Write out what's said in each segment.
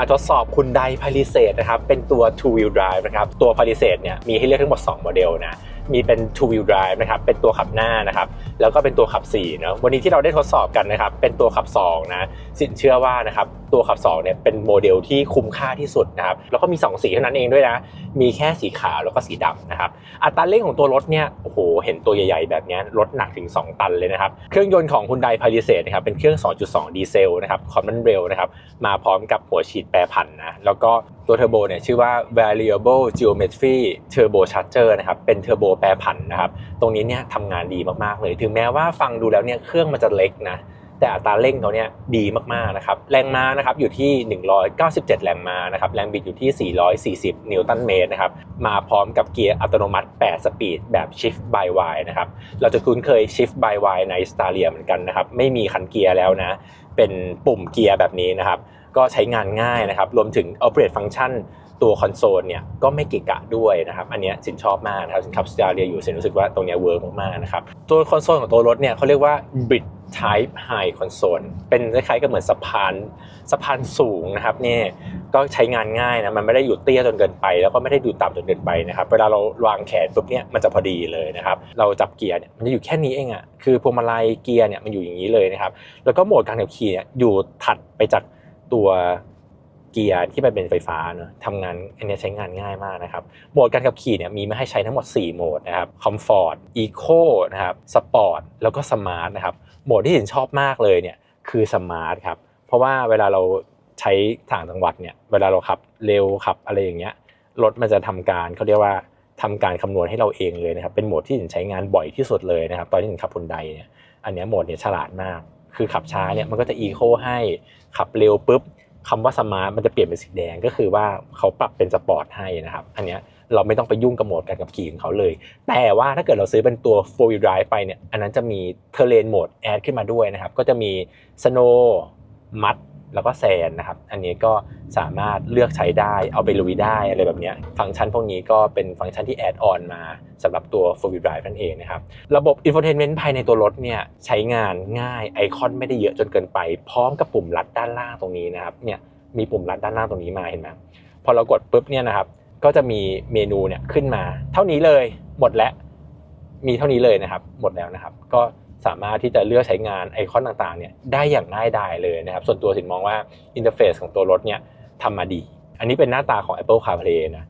มาทดสอบคุณไดพาริเซตนะครับเป็นตัว two wheel drive นะครับตัวพาริเซตเนี่ยมีให้เลือกทั้งหมด 2 โมเดลนะมีเป็น two wheel drive นะครับเป็นตัวขับหน้านะครับแล้วก็เป็นตัวขับ4เนอะวันนี้ที่เราได้ทดสอบกันนะครับเป็นตัวขับ2นะสินเชื่อว่านะครับตัวขับ2เนี่ยเป็นโมเดลที่คุ้มค่าที่สุดนะครับแล้วก็มี 2 สีเท่านั้นเองด้วยนะมีแค่สีขาวแล้วก็สีดำนะครับอัตราเร่งของตัวรถเนี่ยโอ้โหเห็นตัวใหญ่ๆแบบนี้รถหนักถึง 2 ตันเลยนะครับเครื่องยนต์ของ Hyundai Palisade นะครับเป็นเครื่อง 2.2 ดีเซลนะครับ Common Rail นะครับมาพร้อมกับหัวฉีดแปรผันนะแล้วก็ตัวเทอร์โบเนี่ยชื่อว่า Variable Geometry Turbo Charger นะครับ เป็นเทอร์โบแปรผันนะครับ ตรงนี้เนี่ยทำงานดีมากๆเลย ถึงแม้ว่าฟังดูแล้วเนี่ยเครื่องมันจะเล็กนะ แต่อัตราเร่งเขาเนี่ยดีมากๆนะครับ แรงม้านะครับอยู่ที่ 197 แรงม้านะครับ แรงบิดอยู่ที่ 440 นิวตันเมตรนะครับ มาพร้อมกับเกียร์อัตโนมัติ 8 สปีดแบบ Shift by Y นะครับ เราจะคุ้นเคย Shift by Y ใน s t a r i a เหมือนกันนะครับ ไม่มีคันเกียร์แล้วนะ เป็นปุ่มเกียร์แบบนี้นะครับ ก็ใช้งานง่ายนะครับ รวมถึง Operate Function ตัวคอนโซลเนี่ยก็ไม่เกะกะด้วยนะครับ อันนี้สินชอบมากนะครับ สินขับสตาร์เรียอยู่สินรู้สึกว่าตรงนี้เวิร์กมากๆนะครับ ตัวคอนโซลของตัวรถเนี่ยเขาเรียกว่า Bridge Type High Console เป็นคล้ายๆกับเหมือนสะพานสะพานสูงนะครับเนี่ยก็ใช้งานง่ายนะมันไม่ได้อยู่เตี้ยจนเกินไป แล้วก็ไม่ได้ดูต่ำจนเกินไปนะครับเวลาเราวางแขนปุ๊บเนี่ยมันจะพอดีเลยนะครับเราจับเกียร์เนี่ยมันจะอยู่แค่นี้เองอะคือพวงมาลัยเกียร์เนี่ยมันอยู่อย่างนี้เลยนะครับแล้วก็โหมดการขับขี่เนี่ยอยู่ถัดไปจาก ตัวเกียร์ที่มันเป็นไฟฟ้าเนอะทำงานอันนี้ใช้งานง่ายมากนะครับ โหมดการขับขี่เนี่ยมีมาให้ใช้ทั้งหมด 4 โหมดนะครับคอมฟอร์ตอีโคนะครับสปอร์ตแล้วก็สมาร์ทนะครับโหมดที่เห็นชอบมากเลยเนี่ยคือสมาร์ทครับเพราะว่าเวลาเราใช้ทางจังหวัดเนี่ยเวลาเราขับเร็วขับอะไรอย่างเงี้ยรถมันจะทำการเขาเรียกว่าทำการคำนวณให้เราเองเลยนะครับเป็นโหมดที่เห็นใช้งานบ่อยที่สุดเลยนะครับตอนที่เห็นขับฮุนไดเนี่ยอันนี้โหมดเนี่ยฉลาดมาก คือขับช้าเนี่ยมันก็จะอีโคให้ขับเร็วปุ๊บคำว่าสมาร์ทมันจะเปลี่ยนเป็นสีแดงก็คือว่าเขาปรับเป็นสปอร์ตให้นะครับ อันเนี้ยเราไม่ต้องไปยุ่งกับโหมดการขับขี่ของเขาเลย แต่ว่าถ้าเกิดเราซื้อเป็นตัว4 wheel drive ไปเนี่ย อันนั้นจะมีเทเลนโหมดแอดขึ้นมาด้วยนะครับ ก็จะมี snow mud แล้วก็แซนนะครับ อันนี้ก็สามารถเลือกใช้ได้เอาไปลุยได้อะไรแบบนี้ฟังก์ชันพวกนี้ก็เป็นฟังก์ชันที่แอดออนมาสำหรับตัว 4 wheel drive นั่นเองนะครับ ระบบ infotainment ภายในตัวรถเนี่ยใช้งานง่ายไอคอนไม่ได้เยอะจนเกินไป พร้อมกับปุ่มลัดด้านล่างตรงนี้นะครับเนี่ยมีปุ่มลัดด้านล่างตรงนี้มาเห็นไหมพอเรากดปุ๊บเนี่ยนะครับก็จะมีเมนูเนี่ยขึ้นมา เท่านี้เลยหมดแล้วมีเท่านี้เลยนะครับ หมดแล้วนะครับ ก็ สามารถที่จะเลือกใช้งานไอคอนต่างๆเนี่ยได้อย่างง่ายดายเลยนะครับ ส่วนตัวสินมองว่าอินเทอร์เฟซของตัวรถเนี่ยทำมาดี อันนี้เป็นหน้าตาของ Apple CarPlay นะ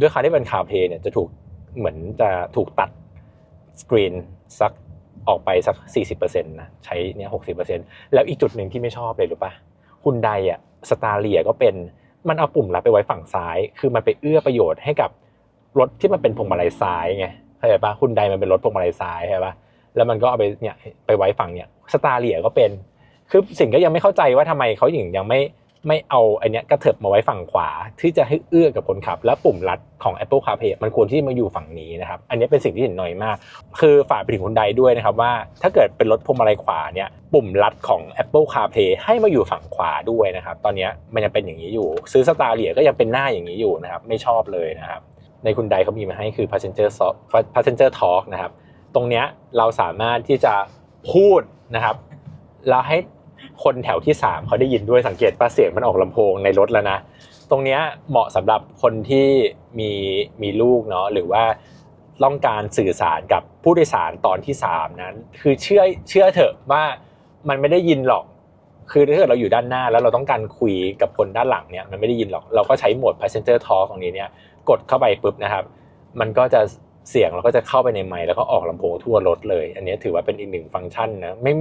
ด้วยความที่เป็น CarPlay เนี่ยจะถูกเหมือนจะถูกตัดสกรีนสักออกไปสัก 40%นะใช้เนี่ย60%แล้วอีกจุดหนึ่งที่ไม่ชอบเลยรู้ปะคุณไดอะสตาร์เลียก็เป็นมันเอาปุ่มลัดไปไว้ฝั่งซ้าย คือมันไปเอื้อประโยชน์ให้กับรถที่มันเป็นพวงมาลัยซ้ายไงเข้าใจปะคุณไดมันเป็นรถพวงมาลัยซ้ายใช่ปะ แล้วมันก็เอาไปเนี่ยไปไว้ฝั่งเนี่ยสตาร์เลียก็เป็น คือสิ่งก็ยังไม่เข้าใจว่าทำไมเขาถึงยังไม่ไม่เอาไอเนี้ยกระเถิบมาไว้ฝั่งขวา ที่จะให้เอื้อกับคนขับ และปุ่มลัดของ Apple CarPlay มันควรที่มาอยู่ฝั่งนี้นะครับ อันนี้เป็นสิ่งที่เห็นน้อยมาก คือฝากไปถึงคนใดด้วยนะครับว่า ถ้าเกิดเป็นรถพวงมาลัยขวาเนี่ยปุ่มลัดของ Apple CarPlay ให้มาอยู่ฝั่งขวาด้วยนะครับ ตอนนี้มันยังเป็นอย่างนี้อยู่ ซื้อสตาร์เลียก็ยังเป็นหน้าอย่างนี้อยู่นะครับไม่ชอบเลยนะครับในคุณใดเขามีมาให้คือ passenger passenger talk นะครับ ตรงเนี้ยเราสามารถที่จะพูดนะครับแล้วให้คนแถวที่ 3เขาได้ยินด้วยสังเกตป้าเสียงมันออกลำโพงในรถแล้วนะ ตรงเนี้ยเหมาะสำหรับคนที่มีมีลูกเนาะหรือว่าต้องการสื่อสารกับผู้โดยสารตอนที่ 3 นั้น คือเชื่อเชื่อเถอะว่ามันไม่ได้ยินหรอก คือถ้าเกิดเราอยู่ด้านหน้าแล้วเราต้องการคุยกับคนด้านหลังเนี่ยมันไม่ได้ยินหรอกเราก็ใช้โหมด passenger talk ตรงนี้เนี่ยกดเข้าไปปุ๊บนะครับ มันก็จะ เสียงเราก็จะเข้าไปในไมค์แล้วก็ออกลำโพงทั่วรถเลย อันนี้ถือว่าเป็นอีกหนึ่งฟังก์ชันนะไม่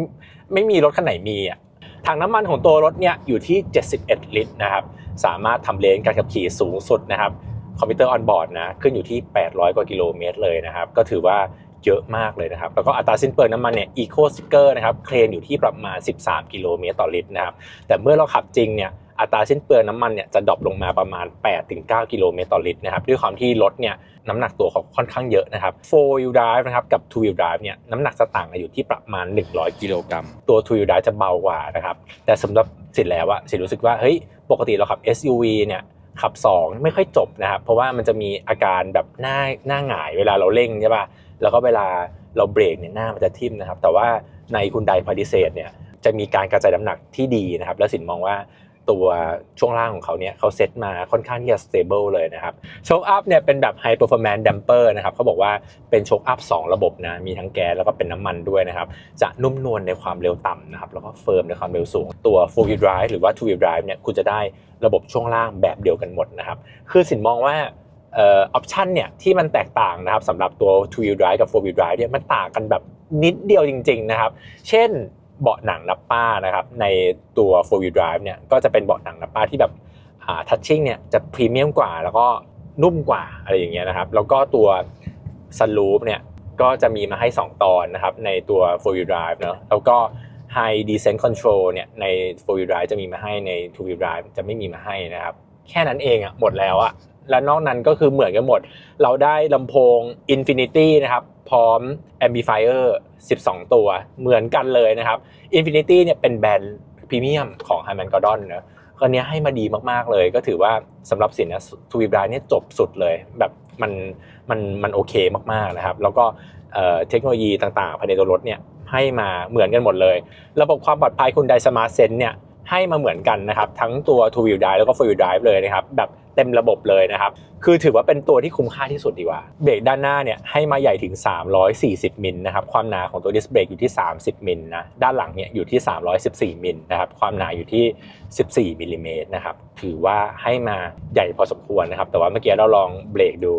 ไม่มีรถคันไหนมีอะถังน้ำมันของตัวรถเนี่ยอยู่ที่ 71 ลิตรนะครับสามารถทำเลนการขับขี่สูงสุดนะครับคอมพิวเตอร์ออนบอร์ดนะขึ้นอยู่ที่ 800 กว่ากิโลเมตรเลยนะครับก็ถือว่าเยอะมากเลยนะครับ แล้วก็อัตราสิ้นเปลืองน้ำมันเนี่ยอีโคสติกเกอร์นะครับเคลมอยู่ที่ประมาณ 13 กิโลเมตรต่อลิตรนะครับแต่เมื่อเราขับจริงเนี่ย อัตราสิ้นเปลืองน้ำมันเนี่ยจะดรอปลงมาประมาณ 8-9 กิโลเมตรต่อลิตรนะครับด้วยความที่รถเนี่ยน้ำหนักตัวเขาค่อนข้างเยอะนะครับ4 wheel drive นะครับกับ2 wheel drive เนี่ยน้ำหนักจะต่างกันอยู่ที่ประมาณ 100 กิโลกรัม ตัว2 wheel drive จะเบากว่านะครับแต่สำหรับสิทธิ์แล้วอะสิทธิ์รู้สึกว่าเฮ้ยปกติเราขับ SUV เนี่ยขับ 2 ไม่ค่อยจบนะครับ เพราะว่ามันจะมีอาการแบบหน้าหน้าหงายเวลาเราเร่งใช่ป่ะแล้วก็เวลาเราเบรกเนี่ยหน้ามันจะทิ่มนะครับ แต่ว่าในคุณไดพาริเซตเนี่ยจะมีการกระจายน้ำหนักที่ดีนะครับ และสินมองว่า ตัวช่วงล่างของเขาเนี่ยเขาเซตมาค่อนข้างที่จะ stable เลยนะครับโชคอัพเนี่ยเป็นแบบ high performance damper นะครับเขาบอกว่าเป็นโชคอัพ2ระบบนะมีทั้งแก๊สแล้วก็เป็นน้ำมันด้วยนะครับจะนุ่มนวลในความเร็วต่ำนะครับแล้วก็เฟิร์มในความเร็วสูงตัว four wheel drive หรือว่า two wheel drive เนี่ยคุณจะได้ระบบช่วงล่างแบบเดียวกันหมดนะครับคือสินมองว่าอออปชันเนี่ยที่มันแตกต่างนะครับสำหรับตัว two wheel drive กับ four wheel drive เนี่ยมันต่างกันแบบนิดเดียวจริง ๆ นะครับ เช่น เบาะหนังนับป้านะครับในตัว four wheel drive เนี่ยก็จะเป็นเบาะหนังนับป้าที่แบบอ่าทัชชิ่งเนี่ยจะพรีเมียมกว่าแล้วก็นุ่มกว่าอะไรอย่างเงี้ยนะครับ แล้วก็ตัวซันรูฟเนี่ยก็จะมีมาให้ 2 ตอนนะครับในตัว four wheel drive เนอะแล้วก็ High Descent Control เนี่ยใน four wheel drive จะมีมาให้ใน two wheel drive จะไม่มีมาให้นะครับ แค่นั้นเองอะหมดแล้วอะ แล้วนอกนั้นก็คือเหมือนกันหมด เราได้ลำโพง Infinity นะครับ พร้อม Amplifier 12 ตัวเหมือนกันเลยนะครับ Infinity เนี่ยเป็นแบรนด์พรีเมียมของ Harman Kardon นะคันนี้ให้มาดีมากๆเลย ก็ถือว่าสำหรับสินนะทูวีบรายเนี่ยจบสุดเลย แบบมันมันมันโอเคมากๆนะครับ แล้วก็เอ่อเทคโนโลยีต่างๆ ภายในตัวรถเนี่ยให้มาเหมือนกันหมดเลย ระบบความปลอดภัยคุณไดสมาร์ทเซนเนี่ย ให้มาเหมือนกันนะครับทั้งตัว two wheel drive แล้วก็ four wheel drive เลยนะครับแบบเต็มระบบเลยนะครับ คือถือว่าเป็นตัวที่คุ้มค่าที่สุดดีกว่า เบรกด้านหน้าเนี่ยให้มาใหญ่ถึง 340 มิลนะครับ ความหนาของตัวดิสเบรกอยู่ที่ 30 มิลนะ ด้านหลังเนี่ยอยู่ที่ 314 มิลนะครับ ความหนาอยู่ที่ 14มิลลิเมตรนะครับ ถือว่าให้มาใหญ่พอสมควรนะครับ แต่ว่าเมื่อกี้เราลองเบรกดู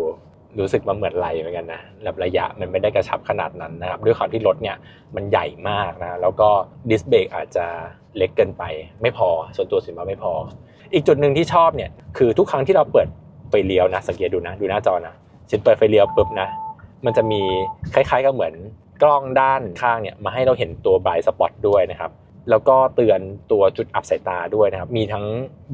รู้สึกมันเหมือนไหลเหมือนกันนะแบบระยะมันไม่ได้กระชับขนาดนั้นนะครับ ด้วยความที่รถเนี่ยมันใหญ่มากนะ แล้วก็ดิสเบรกอาจจะ เล็กเกินไป ไม่พอ ส่วนตัวสินว่าไม่พอ อีกจุดหนึ่งที่ชอบเนี่ยคือทุกครั้งที่เราเปิดไฟเลี้ยวนะสังเกตดูนะดูหน้าจอนะสินเปิดไฟเลี้ยวปุ๊บนะ มันจะมีคล้ายๆกับเหมือนกล้องด้านข้างเนี่ยมาให้เราเห็นตัวบายสปอตด้วยนะครับ แล้วก็เตือนตัวจุดอับสายตาด้วยนะครับ มีทั้ง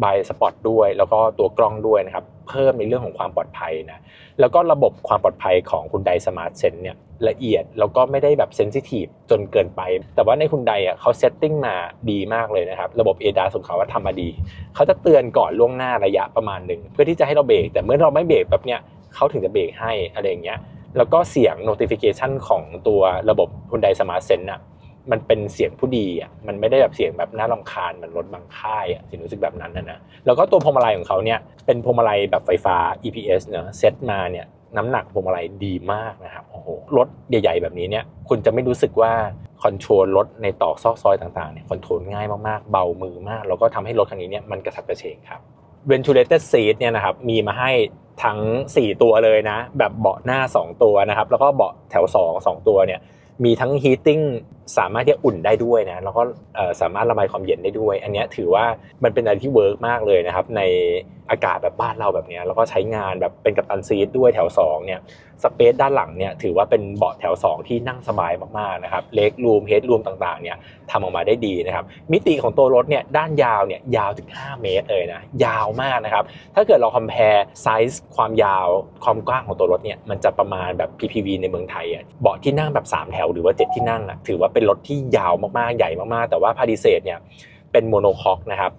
บายสปอตด้วย แล้วก็ตัวกล้องด้วยนะครับ เพิ่มในเรื่องของความปลอดภัยนะ แล้วก็ระบบความปลอดภัยของคุณไดสมาร์ทเซนเนี่ยละเอียด แล้วก็ไม่ได้แบบเซนซิทีฟจนเกินไป แต่ว่าในคุณไดอะเขาเซตติ้งมาดีมากเลยนะครับ ระบบ ADAS ของเขาว่าทำมาดี เขาจะเตือนก่อนล่วงหน้าระยะประมาณหนึ่งเพื่อที่จะให้เราเบรก แต่เมื่อเราไม่เบรกแบบเนี้ยเขาถึงจะเบรกให้อะไรอย่างเงี้ย แล้วก็เสียง notification ของตัวระบบคุณไดสมาร์ทเซนอะ มันเป็นเสียงผู้ดีอะมันไม่ได้แบบเสียงแบบน่ารำคาญเหมือนรถบางค่ายอะสิรู้สึกแบบนั้นนะนะแล้วก็ตัวพวงมาลัยของเขาเนี่ยเป็นพวงมาลัยแบบไฟฟ้า EPS เนอะเซตมาเนี่ยน้ำหนักพวงมาลัยดีมากนะครับโอ้โหรถใหญ่ ๆ แบบนี้เนี่ยคุณจะไม่รู้สึกว่าคอนโทรลรถในตอกซอกซอยต่างๆเนี่ยคอนโทรลง่ายมากๆ เบามือมาก แล้วก็ทำให้รถคันนี้เนี่ยมันกระฉับกระเฉงครับ ventilated seat เนี่ยนะครับมีมาให้ทั้ง 4 ตัวเลยนะ แบบเบาะหน้า 2 ตัวนะครับ แล้วก็เบาะแถว 2 2 ตัวเนี่ยมีทั้ง heating สามารถที่จะอุ่นได้ด้วยนะแล้วก็สามารถระบายความเย็นได้ด้วย อันนี้ถือว่ามันเป็นอะไรที่เวิร์กมากเลยนะครับ ในอากาศแบบบ้านเราแบบนี้แล้วก็ใช้งานแบบเป็นกัปตันซีทด้วยแถว2เนี่ยสเปซด้านหลังเนี่ยถือว่าเป็นเบาะแถว 2 ที่นั่งสบายมากๆนะครับเล็กรูมเฮดรูมต่างๆเนี่ยทำออกมาได้ดีนะครับมิติของตัวรถเนี่ยด้านยาวเนี่ยยาวถึง 5 เมตรเลยนะยาวมากนะครับถ้าเกิดเราคอมเพลไซส์ความยาวความกว้างของตัวรถเนี่ยมันจะประมาณแบบ PPV ในเมืองไทยอะเบาะที่นั่งแบบ 3 แถวหรือว่า 7 ที่นั่งอะถือว่าเป็นรถที่ยาวมากๆ ใหญ่มากๆ แต่ว่าพาดิเซตเนี่ยเป็นโมโนคอกนะครับ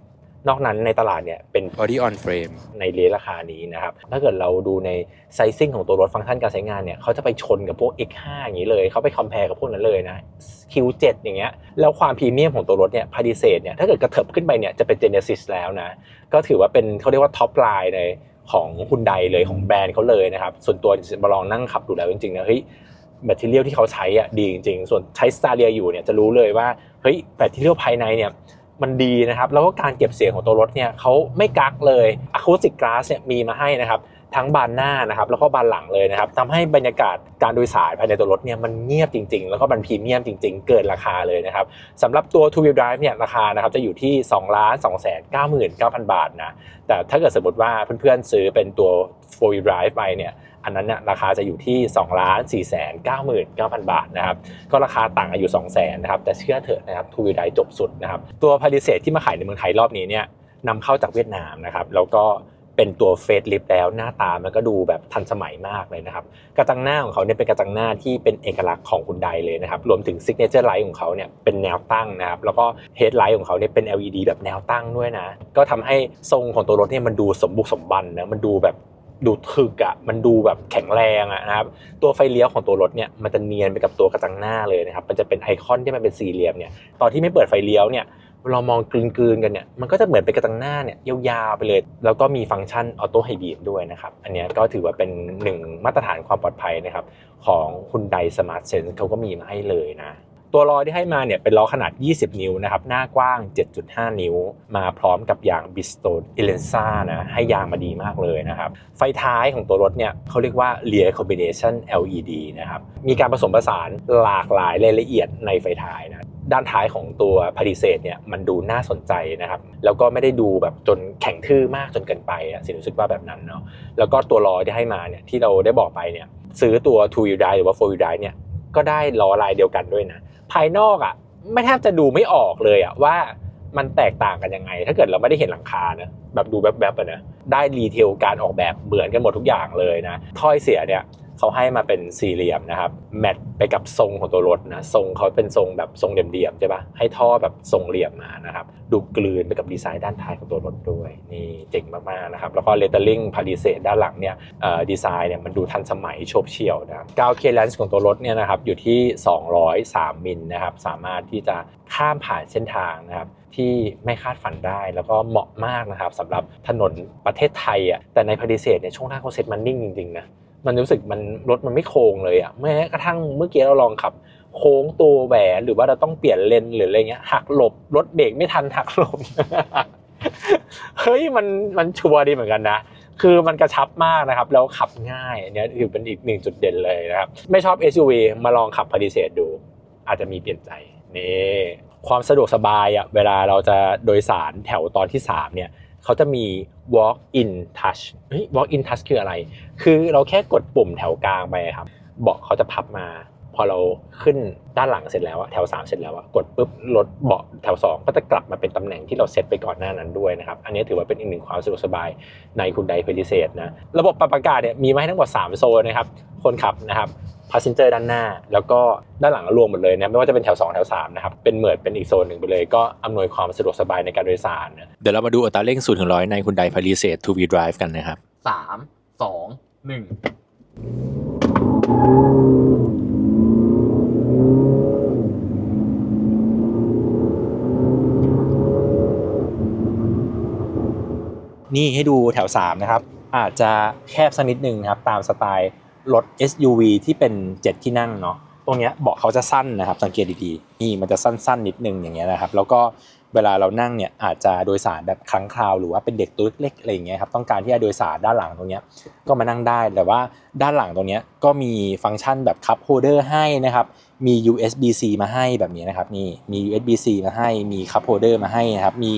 นอกนั้นในตลาดเนี่ยเป็น body on frame ในเลนราคานี้นะครับ ถ้าเกิดเราดูในไซซิ่งของตัวรถฟังก์ชันการใช้งานเนี่ยเขาจะไปชนกับพวก X5 อย่างนี้เลย เขาไปคอมเพลกับพวกนั้นเลยนะ Q7 อย่างเงี้ย แล้วความพรีเมียมของตัวรถเนี่ยพาดิเซตเนี่ยถ้าเกิดกระเถิบขึ้นไปเนี่ยจะเป็น Genesis แล้วนะ ก็ถือว่าเป็นเขาเรียกว่าท็อปไลน์ในของฮุนไดเลยของแบรนด์เขาเลยนะครับ ส่วนตัวมาลองนั่งขับดูแล้วจริงๆนะเฮ้ย แบตเตอรี่ที่เขาใช้อะดีจริงๆ ส่วนใช้สตาเรียอยู่เนี่ยจะรู้เลยว่าเฮ้ยแบตเตอรี่ภายในเนี่ยมันดีนะครับ แล้วก็การเก็บเสียงของตัวรถเนี่ยเขาไม่กักเลยอะคูสติกก a าสเนี่ยมีมาให้นะครับ ทั้งบานหน้านะครับ แล้วก็บานหลังเลยนะครับทำให้บรรยากาศการโดยสารภายในตัวรถเนี่ยมันเงียบจริง ๆ แล้วก็มันพรีเมียมจริง ๆ เกินราคาเลยนะครับสำหรับตัว two wheel drive เนี่ยราคานะครับจะอยู่ที่2ล้าน2แสน99,000 บาทนะแต่ถ้าเกิดสมมติว่าเพื่อนๆซื้อเป็นตัว four wheel drive ไปเนี่ย อันนั้นเนี่ยราคาจะอยู่ที่2ล้าน4แสน99,000 บาทนะครับก็ราคาต่างกันอยู่ 2 0 0 0 0นะครับแต่เชื่อเถอะนะครับทูวิวไดจบสุดนะครับตัวพาริเซตที่มาขายในเมืองไทยรอบนี้เนี่ยนำเข้าจากเวียดนามนะครับแล้วก็เป็นตัวเฟสลิฟแล้วหน้าตามันก็ดูแบบทันสมัยมากเลยนะครับกระจังหน้าของเขาเนี่ยเป็นกระจังหน้าที่เป็นเอกลักษณ์ของคุณไดเลยนะครับรวมถึงซิกเนเจอร์ไลท์ของเขาเนี่ยเป็นแนวตั้งนะครับแล้วก็เฮดไลท์ของเขาเนี่ยเป็น LED แบบแนวตั้งด้วยนะ ก็ทำให้ทรงของตัวรถเนี่ยมันดูสมบุกสมบันนะมันดูแบบ ดูถึกอะ่ะมันดูแบบแข็งแรงอะนะครับตัวไฟเลี้ยวของตัวรถเนี่ยมันจะเนียนไปกับตัวกระจังหน้าเลยนะครับมันจะเป็นไอคอนที่มันเป็นสี่เหลี่ยมเนี่ยตอนที่ไม่เปิดไฟเลี้ยวเนี่ยเรามองกลืนๆกันเนี่ยมันก็จะเหมือนเป็นกระจังหน้าเนี่ยยาวๆไปเลย แล้วก็มีฟังก์ชันออโต้ไฮบีมด้วยนะครับ อันนี้ก็ถือว่าเป็นหนึ่งมาตรฐานความปลอดภัยนะครับของคุณไดสมาร์ทเซนเขาก็มีมาให้เลยนะ ตัวล้อที่ให้มาเนี่ยเป็นล้อขนาด 20 นิ้วนะครับ หน้ากว้าง 7.5 นิ้ว มาพร้อมกับยาง Bridgestone e l e n z a นะ ให้ยางมาดีมากเลยนะครับ ไฟท้ายของตัวรถเนี่ยเขาเรียกว่า Rear Combination LED นะครับ มีการผสมผสานหลากหลายรายละเอียดในไฟท้ายนะ ด้านท้ายของตัวพาริเซตเนี่ยมันดูน่าสนใจนะครับ แล้วก็ไม่ได้ดูแบบจนแข็งทื่อมากจนเกินไปอะสิรู้สึกว่าแบบนั้นเนาะ แล้วก็ตัวล้อที่ให้มาเนี่ยที่เราได้บอกไปเนี่ยซื้อตัว two wheel drive หรือว่า four wheel drive เนี่ย ก็ได้ล้อลายเดียวกันด้วยนะ ภายนอกอะ ไม่แทบจะดูไม่ออกเลยอะว่ามันแตกต่างกันยังไง ถ้าเกิดเราไม่ได้เห็นหลังคานะแบบดูแบบๆอะนะได้รีเทลการออกแบบเหมือนกันหมดทุกอย่างเลยนะถ้อยเสียเนี่ย เขาให้มาเป็นสี่เหลี่ยมนะครับแมทไปกับทรงของตัวรถนะทรงเขาเป็นทรงแบบทรงเหลี่ยมๆใช่ปะให้ท่อแบบทรงเหลี่ยมมานะครับดูกลืนไปกับดีไซน์ด้านท้ายของตัวรถด้วยนี่เจ๋งมากๆนะครับแล้วก็เลเตอร์ลิงพาริเซตด้านหลังเนี่ยดีไซน์เนี่ยมันดูทันสมัยโฉบเฉี่ยวนะกาวเคเลนส์ของตัวรถเนี่ยนะครับอยู่ที่ 203 มิลนะครับสามารถที่จะข้ามผ่านเส้นทางนะครับที่ไม่คาดฝันได้แล้วก็เหมาะมากนะครับสำหรับถนนประเทศไทยอะแต่ในพาริเซตเนี่ยช่วงล่าเขาเซ็ตมันนิ่งจริงๆนะ มันรู้สึกมันรถมันไม่โค้งเลยอะแม้กระทั่งเมื่อกี้เราลองขับ โค้งตัวแหวนหรือว่าเราต้องเปลี่ยนเลนหรืออะไรเงี้ยหักหลบรถเบรกไม่ทันหักหลบเฮ้ยมันมันชัวร์ดีเหมือนกันนะคือมันกระชับมากนะครับ แล้วขับง่ายอันเนี้ยถือเป็นอีกหนึ่งจุดเด่นเลยนะครับ ไม่ชอบ SUV มาลองขับพาริเซตดู อาจจะมีเปลี่ยนใจนี่ความสะดวกสบายอะเวลาเราจะโดยสารแถวตอนที่ 3 เนี่ย เขาจะมี walk in touch walk in touch คืออะไร คือเราแค่กดปุ่มแถวกลางไปครับ เบาะเขาจะพับมา พอเราขึ้นด้านหลังเสร็จแล้วอะแถว 3 เสร็จแล้วอะกดปุ๊บรถเบาะแถว 2 ก็จะกลับมาเป็นตำแหน่งที่เราเซตไปก่อนหน้านั้นด้วยนะครับ อันนี้ถือว่าเป็นอีกหนึ่งความสะดวกสบายในคุณไดเพลิเซตนะระบบปรับอากาศเนี่ยมีมาให้ทั้งหมด 3 โซนนะครับ คนขับนะครับพาสเซนเจอร์ด้านหน้า แล้วก็ด้านหลังรวมหมดเลยนะไม่ว่าจะเป็นแถว 2 แถว 3 นะครับ เป็นเหมือนเป็นอีกโซนหนึ่งไปเลย ก็อำนวยความสะดวกสบายในการโดยสารนะเดี๋ยวเรามาดูอัตราเร่ง0ถึง100ในคุณไดพาริเซต2 wheel drive กันนะครับสามสองหนึ่ง นี่ให้ดูแถว 3 นะครับ อาจจะแคบสักนิดนึงนะครับ ตามสไตล์รถ SUV ที่เป็น 7 ที่นั่งเนาะตรงเนี้ยเบาะเขาจะสั้นนะครับ สังเกตดีๆ นี่มันจะสั้นๆ นิดนึงอย่างเงี้ยนะครับ แล้วก็เวลาเรานั่งเนี่ยอาจจะโดยสารแบบครั้งคราวหรือว่าเป็นเด็กตัวเล็กๆอะไรอย่างเงี้ยครับต้องการที่จะโดยสารด้านหลังตรงเนี้ยก็มานั่งได้แต่ว่าด้านหลังตรงเนี้ยก็มีฟังก์ชันแบบคัพโฮเดอร์ให้นะครับมี USB-C มาให้แบบนี้นะครับนี่มี USB-C มาให้มีคัพโฮเดอร์มาให้นะครับมี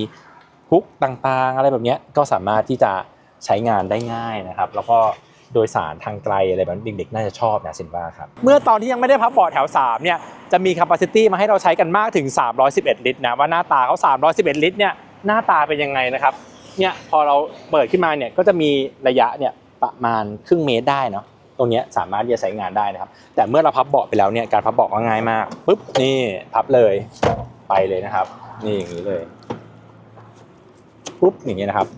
ฮุกต่างๆ อะไรแบบนี้ก็สามารถที่จะใช้งานได้ง่ายนะครับ แล้วก็โดยสารทางไกลอะไรแบบนี้เด็กๆน่าจะชอบนะสินว่าครับ เมื่อตอนที่ยังไม่ได้พับเบาะแถว 3 เนี่ย จะมี capacity มาให้เราใช้กันมากถึง 311 ลิตรนะว่าหน้าตาเขา 311 ลิตรเนี่ยหน้าตาเป็นยังไงนะครับเนี่ยพอเราเปิดขึ้นมาเนี่ยก็จะมีระยะเนี่ยประมาณครึ่งเมตรได้เนาะตรงนี้สามารถที่จะใช้งานได้นะครับ แต่เมื่อเราพับเบาะไปแล้วเนี่ยการพับเบาะก็ง่ายมากปุ๊บนี่พับเลยไปเลยนะครับ นี่อย่างนี้เลย ปุ๊บอย่างเงี้ยนะครับ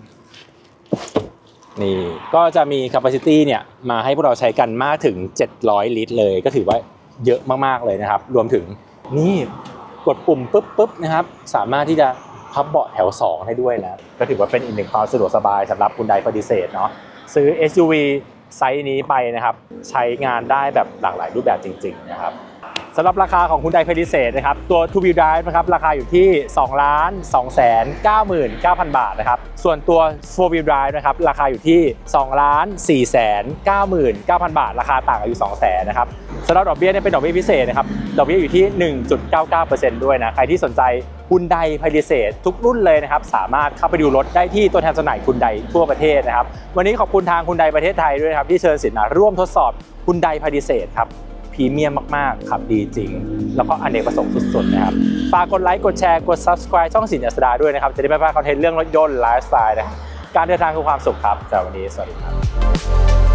นี่ก็จะมี capacity เนี่ยมาให้พวกเราใช้กันมากถึง 700 ลิตร เลย ก็ถือว่าเยอะมากๆเลยนะครับ รวมถึงนี่กดปุ่มปุ๊บปุ๊บนะครับ สามารถที่จะพับเบาะแถว 2 ให้ด้วยนะก็ถือว่าเป็นอีกหนึ่งความสะดวกสบายสำหรับคุณใดปฏิเสธเนาะซื้อ SUV ไซส์นี้ไปนะครับ ใช้งานได้แบบหลากหลายรูปแบบจริง ๆ นะครับ สำหรับราคาของคุณไดเพลิเศษนะครับตัว Two Wheel Drive นะครับราคาอยู่ที่ 2 ล้าน2แสน99,000 บาทนะครับส่วนตัว Four Wheel Drive นะครับราคาอยู่ที่ 2 ล้าน4แสน99,000 บาท ราคาต่างกันอยู่2แสนนะครับสำหรับดอกเบี้ยเนี่ยเป็นดอกเบี้ยพิเศษนะครับดอกเบี้ยอยู่ที่ 1.99%ด้วยนะใครที่สนใจคุณไดพลิเศษทุกรุ่นเลยนะครับ สามารถเข้าไปดูรถได้ที่ตัวแทนจำหน่ายคุณไดทั่วประเทศนะครับ วันนี้ขอบคุณทางคุณไดประเทศไทยด้วยครับ ที่เชิญสินมาร่วมทดสอบคุณไดพลิเศษครับ พรีเมียมมากๆ ขับดีจริง แล้วก็อเนกประสงค์สุดๆนะครับฝากกดไลค์กดแชร์กด subscribe ช่องสินอัสดาด้วยนะครับ จะได้ไม่พลาดคอนเทนต์เรื่องรถยนต์ไลฟ์สไตล์นะครับการเดินทางคือความสุขครับสำหรับวันนี้สวัสดีครับ